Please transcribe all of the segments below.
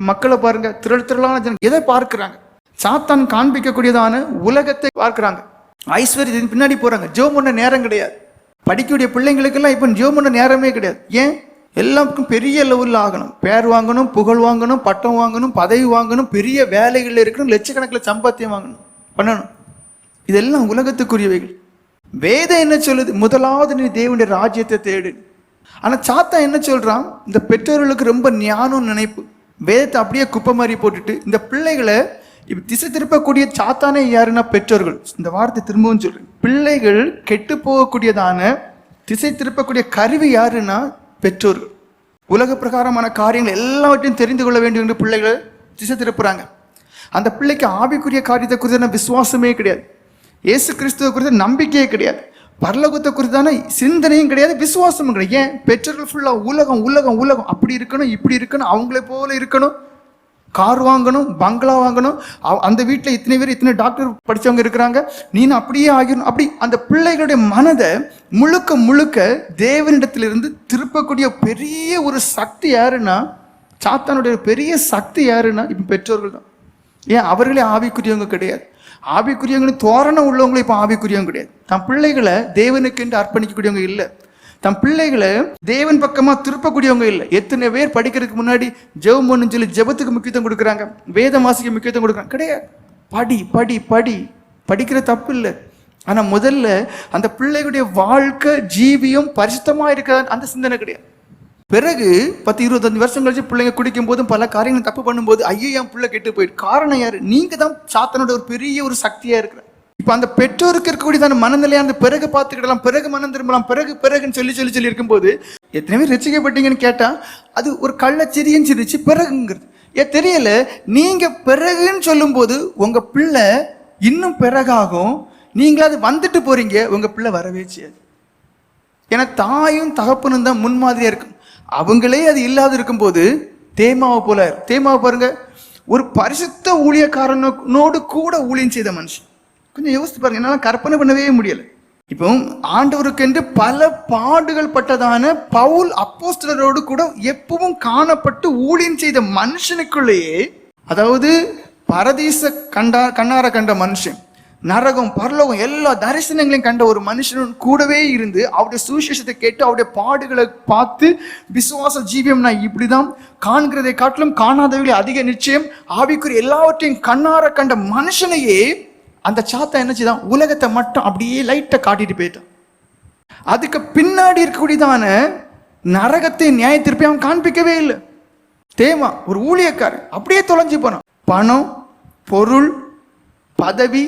மக்களை பாருங்க திரள் திரளான ஜனம் எதை பார்க்கிறாங்க? சாத்தான் காண்பிக்கக்கூடியதான உலகத்தை பார்க்கிறாங்க. ஐஸ்வர்யத்தின் பின்னாடி போறாங்க. ஜோ பண்ண நேரம் கிடையாது. படிக்கக்கூடிய பிள்ளைங்களுக்கெல்லாம் இப்போ ஜோ பண்ண நேரமே கிடையாது. ஏன்? எல்லாருக்கும் பெரிய லெவலில் ஆகணும். பேர் வாங்கணும் புகழ் வாங்கணும் பட்டம் வாங்கணும் பதவி வாங்கணும் பெரிய வேலைகளில் இருக்கணும் லட்சக்கணக்கில் சம்பாத்தியம் வாங்கணும். பண்ணணும். இதெல்லாம் உலகத்துக்குரியவைகள். வேதம் என்ன சொல்லுது? முதலாவது நீ தேவனுடைய ராஜ்யத்தை தேடு. ஆனால் சாத்தா என்ன சொல்கிறான் இந்த பெற்றோர்களுக்கு ரொம்ப ஞானம் நினைப்பு. வேதத்தை அப்படியே குப்பை மாதிரி போட்டுட்டு இந்த பிள்ளைகளை திசை திருப்பக்கூடிய சாத்தானே யாருன்னா பெற்றோர்கள். இந்த வார்த்தை திரும்பவும் சொல்றேன். பிள்ளைகள் கெட்டு போகக்கூடியதான திசை திருப்பக்கூடிய கருவி யாருன்னா பெற்றோர்கள். உலக பிரகாரமான காரியங்கள் எல்லாவற்றையும் தெரிந்து கொள்ள வேண்டும் என்று பிள்ளைகளை திசை திருப்புறாங்க. அந்த பிள்ளைக்கு ஆவிக்குரிய காரியத்தை குறித்தான விசுவாசமே கிடையாது. இயேசு கிறிஸ்துவ குறித்த நம்பிக்கையே கிடையாது. பரலோகத்தை குறித்தான சிந்தனையும் கிடையாது விசுவாசமும் கிடையாது. ஏன்? பெற்றோர்கள் ஃபுல்லாக உலகம் உலகம் உலகம். அப்படி இருக்கணும் இப்படி இருக்கணும் அவங்களே போல இருக்கணும். கார் வாங்கணும் பங்களா வாங்கணும். அந்த வீட்டில் இத்தனை பேர் இத்தனை டாக்டர் படித்தவங்க இருக்கிறாங்க. நீ அப்படியே ஆகிடணும். அப்படி அந்த பிள்ளைகளுடைய மனதை முழுக்க முழுக்க தேவனிடத்திலிருந்து திருப்பக்கூடிய பெரிய ஒரு சக்தி யாருன்னா சாத்தானுடைய பெரிய சக்தி யாருன்னா இப்போ பெற்றோர்கள் தான். ஏன்? அவர்களே ஆவிக்குரியவங்க கிடையாது. ஆவிக்குரியவங்களும் தோரணம் உள்ளவங்களும் இப்போ ஆவிக்குரியவங்க கிடையாது. தன் பிள்ளைகளை தேவனுக்கென்று அர்ப்பணிக்கக்கூடியவங்க இல்லை. தன் பிள்ளைகளை தேவன் பக்கமா திருப்பக்கூடியவங்க இல்லை. எத்தனை பேர் படிக்கிறதுக்கு முன்னாடி ஜெபம் பண்ணுன்னு சொல்லி ஜெபத்துக்கு முக்கியத்துவம் கொடுக்குறாங்க. வேத மாசிக்கு முக்கியத்துவம் கொடுக்குறாங்க. கிடையாது. படி படி படி. படிக்கிற தப்பு இல்லை. ஆனா முதல்ல அந்த பிள்ளைகளுடைய வாழ்க்கை ஜீவியம் பரிசுத்தமா இருக்க அந்த சிந்தனை கிடையாது. பிறகு பத்து இருபத்தஞ்சு வருஷம் கழிச்சு பிள்ளைங்க குடிக்கும் போதும் பல காரியங்கள் தப்பு பண்ணும்போது ஐயோ என் பிள்ளை கெட்டு போயிட்டு காரணம் யாரு? நீங்க தான் சாத்தனோட ஒரு பெரிய ஒரு சக்தியா இருக்கிற. இப்ப அந்த பெற்றோருக்கு இருக்கக்கூடியதான மனநிலையான பிறகு பார்த்துக்கிடலாம் பிறகு மனம் திரும்பலாம் பிறகு பிறகுன்னு சொல்லி சொல்லி சொல்லி இருக்கும்போது எத்தனை பேர் ரசிக்கப்பட்டீங்கன்னு கேட்டா அது ஒரு கள்ளச்சிரியும் சிரிச்சு பிறகுங்கிறது. ஏன் தெரியல. நீங்க பிறகுன்னு சொல்லும்போது உங்க பிள்ளை இன்னும் பிறகாகும். நீங்களாவது வந்துட்டு போறீங்க உங்க பிள்ளை வரவே செய்யாது. ஏன்னா தாயும் தகப்பனும் தான் முன்மாதிரியா இருக்கும். அவங்களே அது இல்லாத இருக்கும்போது தேமாவை போல தேமாவை பாருங்க ஒரு பரிசுத்த ஊழியக்காரனோடு கூட ஊழியம் செய்த மனுஷன். கொஞ்சம் யோசித்து பாருங்க என்னால் கற்பனை பண்ணவே முடியலை. இப்போ ஆண்டவருக்கென்று பல பாடுகள் பட்டதான பவுல் அப்போஸ்டரோடு கூட எப்பவும் காணப்பட்டு ஊழியம் செய்த மனுஷனுக்குள்ளேயே அதாவது பரதீச கண்டா கண்ணார கண்ட மனுஷன் நரகம் பரலோகம் எல்லா தரிசனங்களையும் கண்ட ஒரு மனுஷனும் கூடவே இருந்து அவருடைய சுவிசேஷத்தை கேட்டு அவருடைய பாடுகளை பார்த்து விசுவாச ஜீவியம்னா இப்படிதான். காண்கிறதை காட்டிலும் காணாதவர்களை அதிக நிச்சயம். ஆவிக்குரிய எல்லாவற்றையும் கண்ணார கண்ட மனுஷனையே அந்த சாத்தா என்ன உலகத்தை மட்டும் அப்படியே லைட்டை காட்டிட்டு போயிட்டான். அதுக்கு பின்னாடி இருக்கக்கூடியதான நரகத்தை நியாய திருப்பி அவன் காண்பிக்கவே இல்லை. தேமா ஒரு ஊழியக்காரன் அப்படியே தொலைஞ்சு போனான். பணம் பொருள் பதவி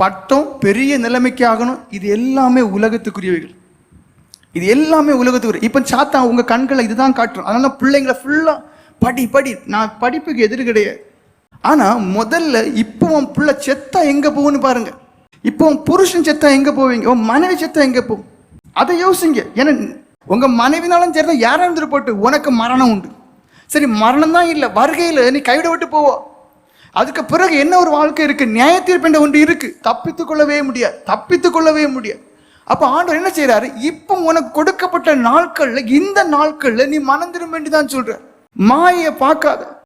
பட்டம் பெரிய நிலைமைக்கு ஆகணும். இது எல்லாமே உலகத்துக்குரியவைகள். இது எல்லாமே உலகத்துக்குரிய இப்போ சாத்தா உங்க கண்களை இதுதான் காட்டுறோம் அதனால பிள்ளைங்களை ஃபுல்லாக படி படி. நான் படிப்புக்கு எதிர் கிடையாது. ஆனால் முதல்ல இப்போ உன் பிள்ளை செத்தா எங்கே போகும்னு பாருங்க. இப்போ உன் புருஷன் செத்தா எங்கே போவீங்க? உன் மனைவி செத்தா எங்கே போகும்? அதை யோசிங்க. ஏன்னா உங்கள் மனைவினாலும் சரி தான் யாரும் இருந்துட்டு போட்டு உனக்கு மரணம் உண்டு. சரி மரணம் தான் இல்லை. வருகையில் நீ கைவிட விட்டு போவோம் அதுக்கு பிறகு என்ன ஒரு வாழ்க்கை இருக்கு? நியாய தீர்ப்பு ஒன்று இருக்கு. தப்பித்துக் கொள்ளவே முடியாது. தப்பித்துக் கொள்ளவே முடியாது. அப்ப ஆண்டவர் என்ன செய்யறாரு இப்போ உனக்கு கொடுக்கப்பட்ட நாட்கள்ல இந்த நாட்கள்ல நீ மனம் திரும்ப வேண்டிதான் சொல்ற மாயை பார்க்காத.